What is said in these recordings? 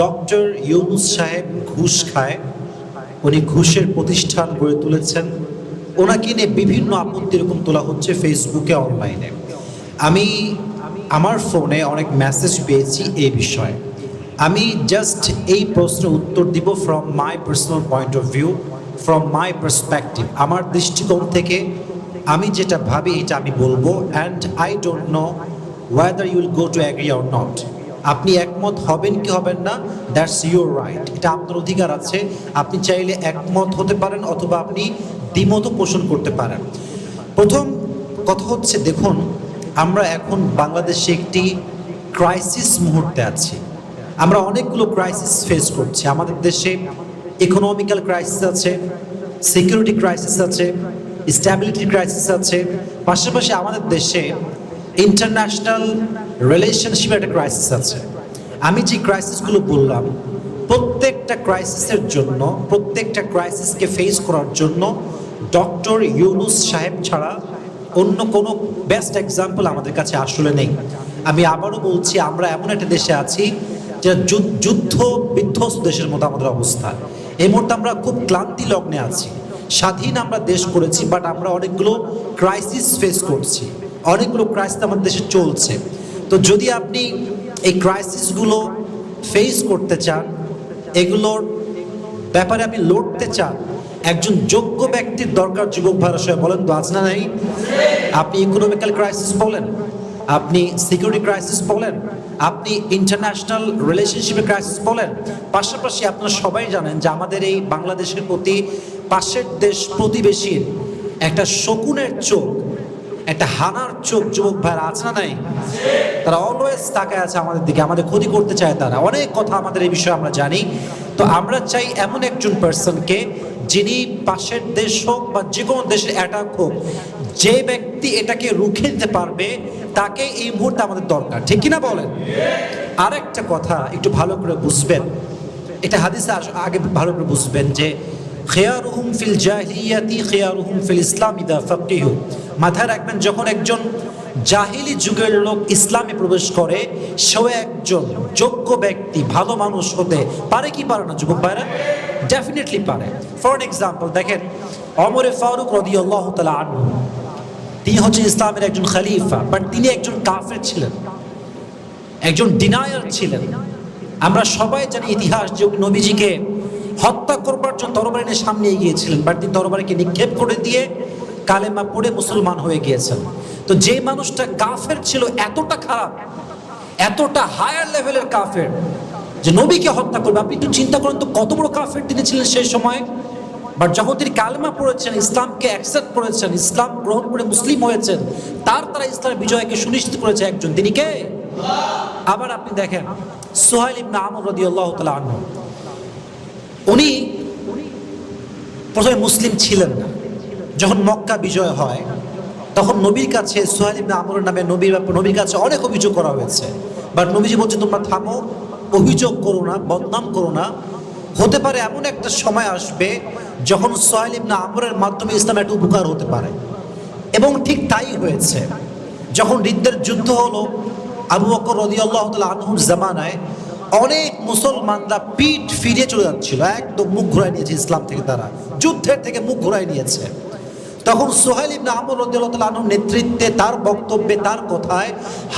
Doctor Yunus সাহেব ঘুষ খায়, উনি ঘুষের প্রতিষ্ঠান গড়ে তুলেছেন। ওনাকে নিয়ে বিভিন্ন আপত্তি এরকম তোলা হচ্ছে ফেসবুকে, অনলাইনে। আমি আমার ফোনে অনেক মেসেজ পেয়েছি এই বিষয়ে। আমি জাস্ট এই প্রশ্নের উত্তর দিব from my personal point of view from my perspective আমার দৃষ্টিকোণ থেকে। আমি যেটা ভাবি, এটা আমি বলব and I don't know whether you'll go to agree or not আপনি একমত হবেন কি হবেন না? দ্যাটস ইউর রাইট এটা আপনার অধিকার আছে। আপনি চাইলে একমত হতে পারেন অথবা আপনি দ্বিমতও পোষণ করতে পারেন। প্রথম কথা হচ্ছে, দেখুন, আমরা এখন বাংলাদেশে একটি ক্রাইসিস মুহূর্তে আছি। আমরা অনেকগুলো ক্রাইসিস ফেস করছি। আমাদের দেশে ইকোনমিক্যাল ক্রাইসিস আছে সিকিউরিটি ক্রাইসিস আছে স্ট্যাবিলিটি ক্রাইসিস আছে। পাশাপাশি আমাদের দেশে ইন্টারন্যাশনাল রিলেশনশিপের একটা ক্রাইসিস আছে। আমি যে ক্রাইসিসগুলো বললাম, প্রত্যেকটা ক্রাইসিসের জন্য, প্রত্যেকটা ক্রাইসিসকে ফেস করার জন্য ডক্টর ইউনুস সাহেব ছাড়া অন্য কোনো বেস্ট এক্সাম্পল আমাদের কাছে আসলে নেই। আমি আবারও বলছি, আমরা এমন একটা দেশে আছি যে, যুদ্ধ- যুদ্ধ বিধ্বস্ত দেশের মতো আমাদের অবস্থা। এই মুহূর্তে আমরা খুব ক্লান্তি লগ্নে আছি। স্বাধীন আমরা দেশ করেছি বাট আমরা অনেকগুলো ক্রাইসিস ফেস করছি। অনেকগুলো ক্রাইসিস আমাদের দেশে চলছে। তো যদি আপনি এই ক্রাইসিসগুলো ফেস করতে চান, এগুলোর ব্যাপারে আপনি লড়তে চান, একজন যোগ্য ব্যক্তির দরকার যুবক ভারসায় বলেন, তো আজ না নাই? আপনি ইকোনমিক্যাল ক্রাইসিস বলেন, আপনি সিকিউরিটি ক্রাইসিস বলেন, আপনি ইন্টারন্যাশনাল রিলেশনশিপের ক্রাইসিস বলেন। পাশাপাশি আপনারা সবাই জানেন যে আমাদের এই বাংলাদেশের প্রতি পাশের দেশ প্রতিবেশীর একটা শকুনের চোখ একটা হানার চোখ যুবক ভাইয়ের আছে না নাই? তারা অলওয়েজ তাকায় আছে আমাদের দিকে, আমাদের ক্ষতি করতে চায় তারা। অনেক কথা আমাদের এই বিষয়ে আমরা জানি। তো আমরা চাই এমন একজন পার্সনকে যিনি পাশের দেশ হোক বা যে কোনো দেশের অ্যাটাক হোক, যে ব্যক্তি এটাকে রুখে দিতে পারবে, তাকে এই মুহূর্তে আমাদের দরকার। ঠিক কিনা বলেন? আরেকটা কথা, একটু ভালো করে বুঝবেন। এটা হাদিসে আগে ভালো করে বুঝবেন যে খেয়ারুহুম ফিল জাহিলিয়াতি, খেয়ারুহুম ফিল ইসলাম ইদা ফাকিহু। মাথায় রাখবেন, যখন একজন জাহিলি যুগের লোক ইসলামে প্রবেশ করে, সেও একজন যোগ্য ব্যক্তি, ভালো মানুষ হতে পারে কি পারে না, যুবক ভাইরা? ডেফিনেটলি পারে। ফর এক্সাম্পল দেখেন অমরে ফারুক রদি আল্লাহ তালা আনহু। তিনি হচ্ছেন ইসলামের একজন খলিফা বাট তিনি একজন কাফের ছিলেন। একজন ডিনায়ার ছিলেন। আমরা সবাই জানি ইতিহাস যে নবীজিকে হত্যা করবার জন্য তরবারি নিয়ে সামনে এগিয়েছিলেন। বাট তিনি তরবারিকে নিক্ষেপ করে দিয়ে কালেমা পড়ে মুসলমান হয়ে গিয়েছেন। তো যে মানুষটা কাফের ছিল, এতটা খারাপ, এতটা হায়ার লেভেলের কাফের, যে নবীকে হত্যা করবে। আপনি একটু চিন্তা করেন তো, কত বড় কাফের তিনি ছিলেন সেই সময়। বাট যখন তিনি কালেমা পড়েছেন, ইসলামকে অ্যাকসেপ্ট করেছেন, ইসলাম গ্রহণ করে মুসলিম হয়েছেন, তার তারা ইসলামের বিজয়কে সুনিশ্চিত করেছে একজন। তিনি কে? আবার আপনি দেখেন, সোহাইল ইবনে আমর রাদিয়াল্লাহু তাআলা আনহু। উনি প্রথমে মুসলিম ছিলেন না। যখন মক্কা বিজয় হয়, তখন নবীর কাছে সোহাইল ইবনে আমরের নামে নবীর নবীর কাছে অনেক অভিযোগ করা হয়েছে। বাট নবীজি বলছে, তোমরা থামো, অভিযোগ করো না, বদনাম করো না। হতে পারে এমন একটা সময় আসবে যখন সোহাইল ইবনে আমরের মাধ্যমে ইসলাম একটা উপকার হতে পারে। এবং ঠিক তাই হয়েছে। যখন রিদ্দের যুদ্ধ হলো, আবু বকর রদিয়াল্লাহ আনহুর জামানায় অনেক মুসলমানরা পিঠ ফিরে চলে যাচ্ছিল। একদম মুখ ঘুরাই নিয়েছে ইসলাম থেকে তারা। যুদ্ধের থেকে মুখ ঘুরাই নিয়েছে। তখন সোহেল ইবনে আমর আনহুর নেতৃত্বে তার বক্তব্যে, তার কথায়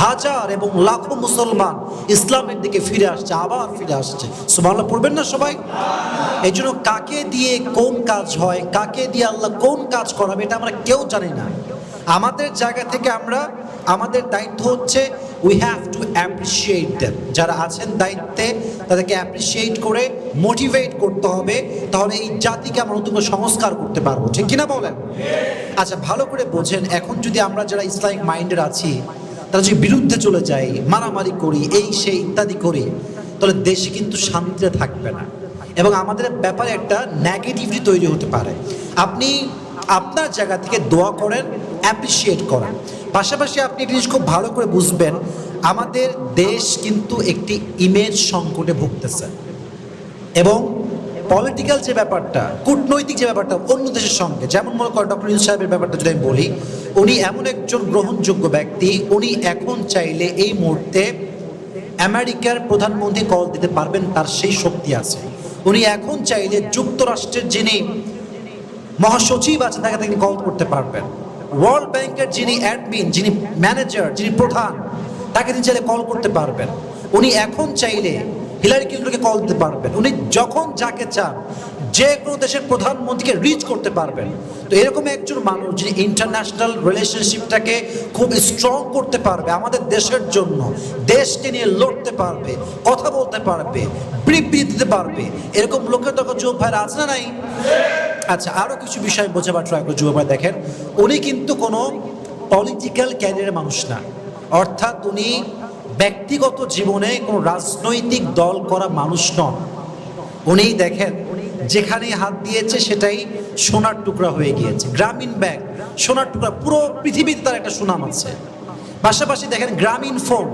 হাজার এবং লাখো মুসলমান ইসলামের দিকে ফিরে আসছে, আবার ফিরে আসছে। সুবহানাল্লাহ, পড়বেন না সবাই? এই জন্য কাকে দিয়ে কোন কাজ হয়, কাকে দিয়ে আল্লাহ কোন কাজ করাবে, এটা আমরা কেউ জানি না। আমাদের জায়গা থেকে আমরা, আমাদের দায়িত্ব হচ্ছে we have to appreciate them যারা আছেন দায়িত্বে, তাদেরকে অ্যাপ্রিসিয়েট করে মোটিভেট করতে হবে, তাহলে এই জাতিকে আমরা নতুন সংস্কার করতে পারব। ঠিক কিনা বলেন? আচ্ছা ভালো করে বোঝেন, এখন যদি আমরা যারা ইসলামিক মাইন্ডের আছি, তারা যদি বিরুদ্ধে চলে যাই মারামারি করি, এই, সেই, ইত্যাদি করি, তাহলে দেশে কিন্তু শান্তিতে থাকবে না। এবং আমাদের ব্যাপারে একটা নেগেটিভিটি তৈরি হতে পারে। আপনি আপনার জায়গা থেকে দোয়া করেন অ্যাপ্রিসিয়েট করেন। পাশাপাশি আপনি একটি জিনিস খুব ভালো করে বুঝবেন, আমাদের দেশ কিন্তু একটি ইমেজ সংকটে ভুগতেছে। এবং পলিটিক্যাল যে ব্যাপারটা, কূটনৈতিক যে ব্যাপারটা অন্য দেশের সঙ্গে, যেমন মনে করেন ডক্টর ইউনুস সাহেবের ব্যাপারটা যদি আমি বলি, উনি এমন একজন গ্রহণযোগ্য ব্যক্তি, উনি এখন চাইলে এই মুহূর্তে আমেরিকার প্রধানমন্ত্রী কল দিতে পারবেন, তার সেই শক্তি আছে। উনি এখন চাইলে যুক্তরাষ্ট্রের যিনি মহাসচিব আছে, তাকে তিনি কল করতে পারবেন। ওয়ার্ল্ড ব্যাংকের যিনি অ্যাডমিন যিনি ম্যানেজার যিনি প্রধান, তাকে তিনি চাইলে কল করতে পারবেন। উনি এখন চাইলে হিলারি ক্লিন্টনকে কল দিতে পারবেন। উনি যখন যাকে চান, যে কোনো দেশের প্রধানমন্ত্রীকে রিচ করতে পারবেন। তো এরকম একজন মানুষ যিনি ইন্টারন্যাশনাল রিলেশনশিপটাকে খুব স্ট্রং করতে পারবে আমাদের দেশের জন্য, দেশকে নিয়ে লড়তে পারবে, কথা বলতে পারবে, বিবৃতি দিতে পারবে। এরকম লোকের তখন যুব ভাইরা আছে না নাই? আচ্ছা আরও কিছু বিষয় বোঝাবার ট্রাই করে যুব ভাই দেখেন। উনি কিন্তু কোনো পলিটিক্যাল ক্যারিয়ারের মানুষ না। অর্থাৎ উনি ব্যক্তিগত জীবনে কোনো রাজনৈতিক দল করা মানুষ নন। উনি দেখেন যেখানে হাত দিয়েছে সেটাই সোনার টুকরা হয়ে গিয়েছে। গ্রামীণ ব্যাংক, সোনার টুকরা, পুরো পৃথিবীতে তার একটা সুনাম আছে। পাশাপাশি দেখেন গ্রামীণ ফোন,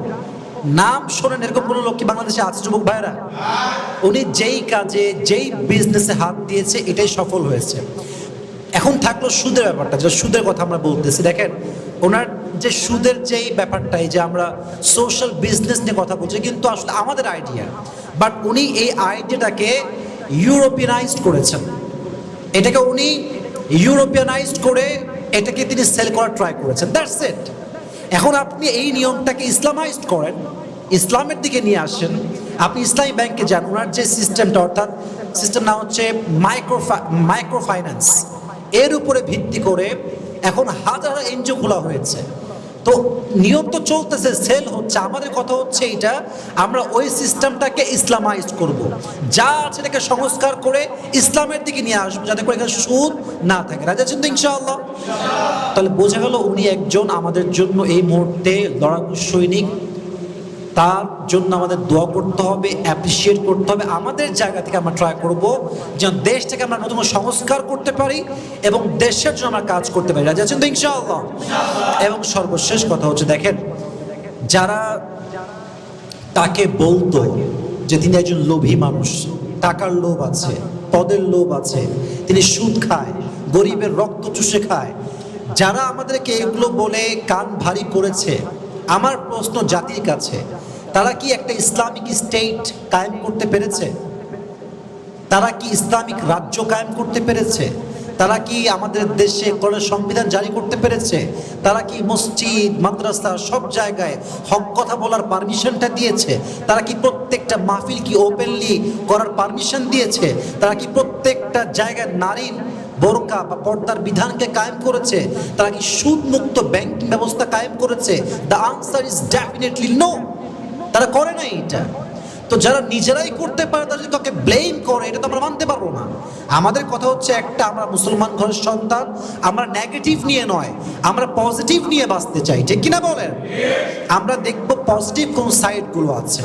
নাম শোনেন এরকম কোনো লোক কি বাংলাদেশে আছে, যুবক ভাইরা উনি যেই কাজে, যেই বিজনেসে হাত দিয়েছে, এটাই সফল হয়েছে। এখন থাকল সুদের ব্যাপারটা যে সুদের কথা আমরা বলতেছি। দেখেন, ওনার যে সুদের যেই ব্যাপারটাই যে আমরা সোশ্যাল বিজনেস নিয়ে কথা বলছি, কিন্তু আসলে আমাদের আইডিয়া বাট উনি এই আইডিয়াটাকে ইউরোপিয়ানাইজড করেছেন। এটাকে উনি ইউরোপিয়ানাইজড করে এটাকে তিনি সেল করার ট্রাই করেছেন। দ্যাটস ইট এখন আপনি এই নিয়মটাকে ইসলামাইজড করেন, ইসলামের দিকে নিয়ে আসেন। আপনি ইসলামী ব্যাংকে যান, ওনার যে সিস্টেমটা, অর্থাৎ সিস্টেম নাম হচ্ছে মাইক্রো মাইক্রো ফাইন্যান্স এর উপরে ভিত্তি করে এখন হাজার হাজার এনজিও খোলা হয়েছে। তো নিয়ম তো চলতেছে সেল হচ্ছে। আমাদের কথা হচ্ছে এটা, আমরা ওই সিস্টেমটাকে ইসলামাইজ করব। যা আছে এটাকে সংস্কার করে ইসলামের দিকে নিয়ে আসব, যাতে করে এখানে সুদ না থাকে। রাজা চিন্তা ইনশাআল্লাহ? তাহলে বোঝা গেল উনি একজন আমাদের জন্য এই মুহূর্তে লড়াকু সৈনিক। তার জন্য আমাদের দোয়া করতে হবে অ্যাপ্রিসিয়েট করতে হবে। আমাদের জায়গা থেকে আমরা ট্রাই করব যেন দেশ থেকে আমরা নতুন সংস্কার করতে পারি এবং দেশের জন্য আমরা কাজ করতে পারি। রাজা আছেন তো ইনশাআল্লাহ। এবং সর্বশেষ কথা হচ্ছে দেখেন যারা তাকে বলতো যে তিনি একজন লোভী মানুষ টাকার লোভ আছে পদের লোভ আছে তিনি সুদ খায় গরিবের রক্ত চুষে খায় যারা আমাদেরকে এগুলো বলে কান ভারী করেছে আমার প্রশ্ন জাতির কাছে, তারা কি একটা ইসলামিক স্টেট কায়েম করতে পেরেছে? তারা কি ইসলামিক রাজ্য কায়েম করতে পেরেছে? তারা কি আমাদের দেশে কোনো সংবিধান জারি করতে পেরেছে? তারা কি মসজিদ, মাদ্রাসা সব জায়গায় হক কথা বলার পারমিশনটা দিয়েছে? তারা কি প্রত্যেকটা মাহফিল কি ওপেনলি করার পারমিশন দিয়েছে? তারা কি প্রত্যেকটা জায়গায় নারীর বোরকা বা পর্দার বিধানকে কায়েম করেছে, তারা কি সুদ মুক্ত ব্যাংকিং ব্যবস্থা কায়েম করেছে? The answer is definitely no তারা করে নাই এটা। তো যারা নিজেরাই করতে পারে, তারা যদি কাউকে ব্লেম করে, এটা তো আমরা মানতে পারব না। আমাদের কথা হচ্ছে একটা, আমরা মুসলমান ঘরের সন্তান, আমরা নেগেটিভ নিয়ে নয়, আমরা পজিটিভ নিয়ে বাঁচতে চাই। ঠিক কিনা বলেন? আমরা দেখব পজিটিভ কোন সাইডগুলো আছে।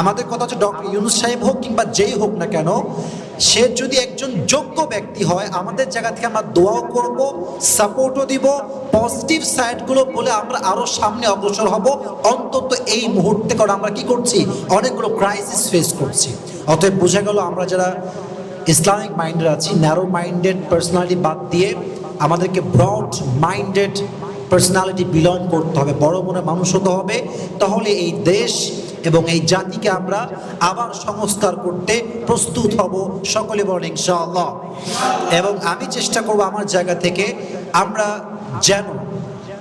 আমাদের কথা হচ্ছে ডক্টর ইউনুস সাহেব হোক কিংবা যেই হোক না কেন সে যদি একজন যোগ্য ব্যক্তি হয়, আমাদের জায়গা থেকে আমরা দোয়াও করব, সাপোর্টও দিব পজিটিভ সাইডগুলো বলে আমরা আরও সামনে অগ্রসর হব। অন্তত এই মুহূর্তে কারণ আমরা কি করছি? অনেকগুলো ক্রাইসিস ফেস করছি। অতএব বোঝা গেল আমরা যারা ইসলামিক মাইন্ডেড আছি ন্যারো মাইন্ডেড পার্সোনালিটি বাদ দিয়ে আমাদেরকে ব্রড মাইন্ডেড পার্সোনালিটি বিলং করতে হবে, বড় মনে মানুষ হতে হবে। তাহলে এই দেশ এবং এই জাতিকে আমরা আবার সংস্কার করতে প্রস্তুত হব সকলে বলেন, ইনশাআল্লাহ। এবং আমি চেষ্টা করব আমার জায়গা থেকে আমরা যেন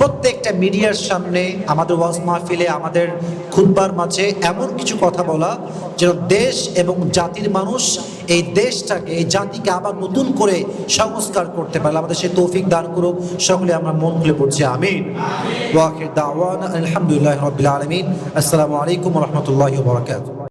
প্রত্যেকটা মিডিয়ার সামনে আমাদের ওয়াজ মাহফিলে, আমাদের খুদবার মাঝে এমন কিছু কথা বলা যেন দেশ এবং জাতির মানুষ এই দেশটাকে, এই জাতিকে আবার নতুন করে সংস্কার করতে পারে। আমাদের সেই তৌফিক দান করুক। সকলে আমরা মন খুলে পড়ছি, আমিন। ওয়াকির দাওয়ান আলহামদুলিল্লাহ রবিল আলমিন। আসসালামু আলাইকুম রহমতুল্লাহ বরকাত